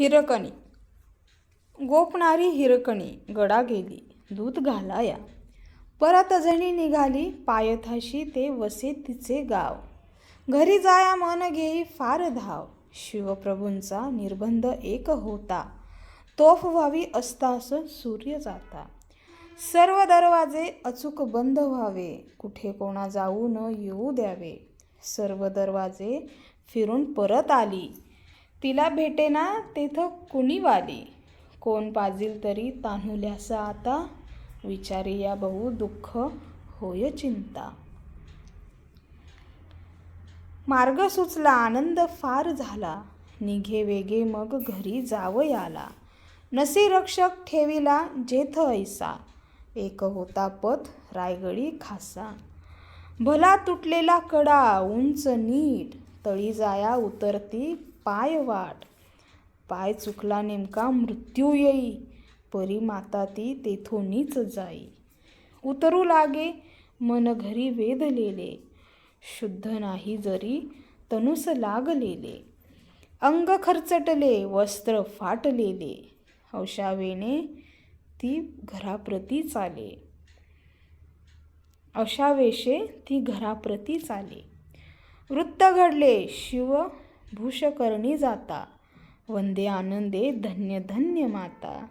हिरकणी. गोपणारी हिरकणी गडा गेली दूध घालाया. परत जणी निघाली पायथाशी ते वसे तिचे गाव. घरी जाया मन घेई फार धाव शिवप्रभूंचा निर्बंध एक होता. तोफ व्हावी असतास सूर्य जाता. सर्व दरवाजे अचूक बंद व्हावे कुठे कोणा जाऊ न येऊ द्यावे. सर्व दरवाजे फिरून परत आली तिला भेटेना तेथं कुणी वाली कोण पाजील तरी तान्हुल्यासा आता? विचारी या बहु दुःख होय चिंता. मार्ग सुचला आनंद फार झाला. निघे वेगे मग घरी जावयाला नसी रक्षक ठेविला जेथ ऐसा. एक होता पथ रायगडी खासा. भला तुटलेला कडा उंच नीट. तळी जाया उतरती पाय वाट. पाय चुकला नेमका मृत्यू येई. परी माता ती तेथोनीच जाई. उतरू लागे मन घरी वेधलेले. शुद्ध नाही जरी तनुस लागलेले. अंग खरचटले वस्त्र फाटलेले. औषावेने ती घराप्रती चाले. अशा वेशे ती घराप्रती चाले. वृत्त घडले शिव भूषकर्णी जाता. वंदे आनंदे धन्य धन्य माता.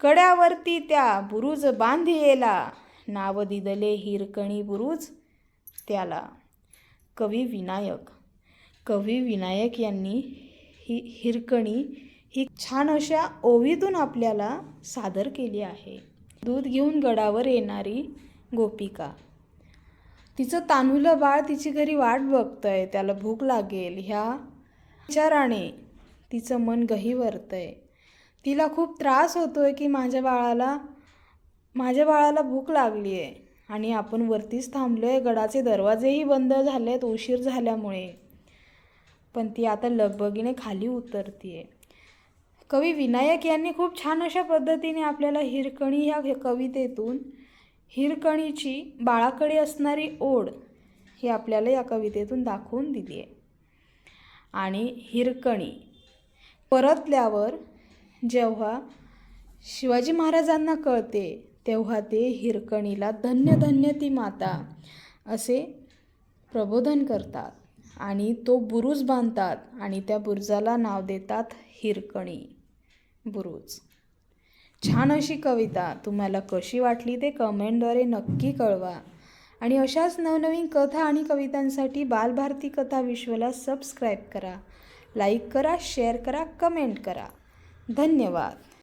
कड्यावरती त्या बुरुज बांधियेला. नाव दिदले हिरकणी बुरुज त्याला. कवी विनायक. कवी विनायक यांनी ही हिरकणी ही छान अशा ओवीतून आपल्याला सादर केली आहे. दूध घेऊन गडावर येणारी गोपिका. तिचं तान्हुलं बाळ तिची घरी वाट बघतंय. त्याला भूक लागेल. ह्या विचाराने तिचं मन गहिवरतंय. तिला खूप त्रास होतोय की माझ्या बाळाला माझ्या बाळाला भूक लागली आहे आणि आपण वरतीच थांबलो आहे गडाचे दरवाजेही बंद झाले आहेत उशीर झाल्यामुळे. पण ती आता लगबगीने खाली उतरतीये. कवी विनायक यांनी खूप छान अशा पद्धतीने आपल्याला हिरकणी ह्या कवितेतून हिरकणीची बाळाकडे असणारी ओढ ही आपल्याला या कवितेतून दाखवून दिली आहे आणि हिरकणी. परतल्यावर जेव्हा शिवाजी महाराजांना कळते तेव्हा ते हिरकणीला धन्य धन्य ती माता असे प्रबोधन करतात आणि तो बुरुज बांधतात आणि त्या बुरुजाला नाव देतात हिरकणी बुरुज. छान अशी कविता. तुम्हाला कशी वाटली ते कमेंटद्वारे नक्की कळवा. आणि अशाच नवनवीन कथा आणि कवितांसाठी बालभारती कथा विश्वला सबस्क्राईब करा लाईक करा शेअर करा कमेंट करा. धन्यवाद.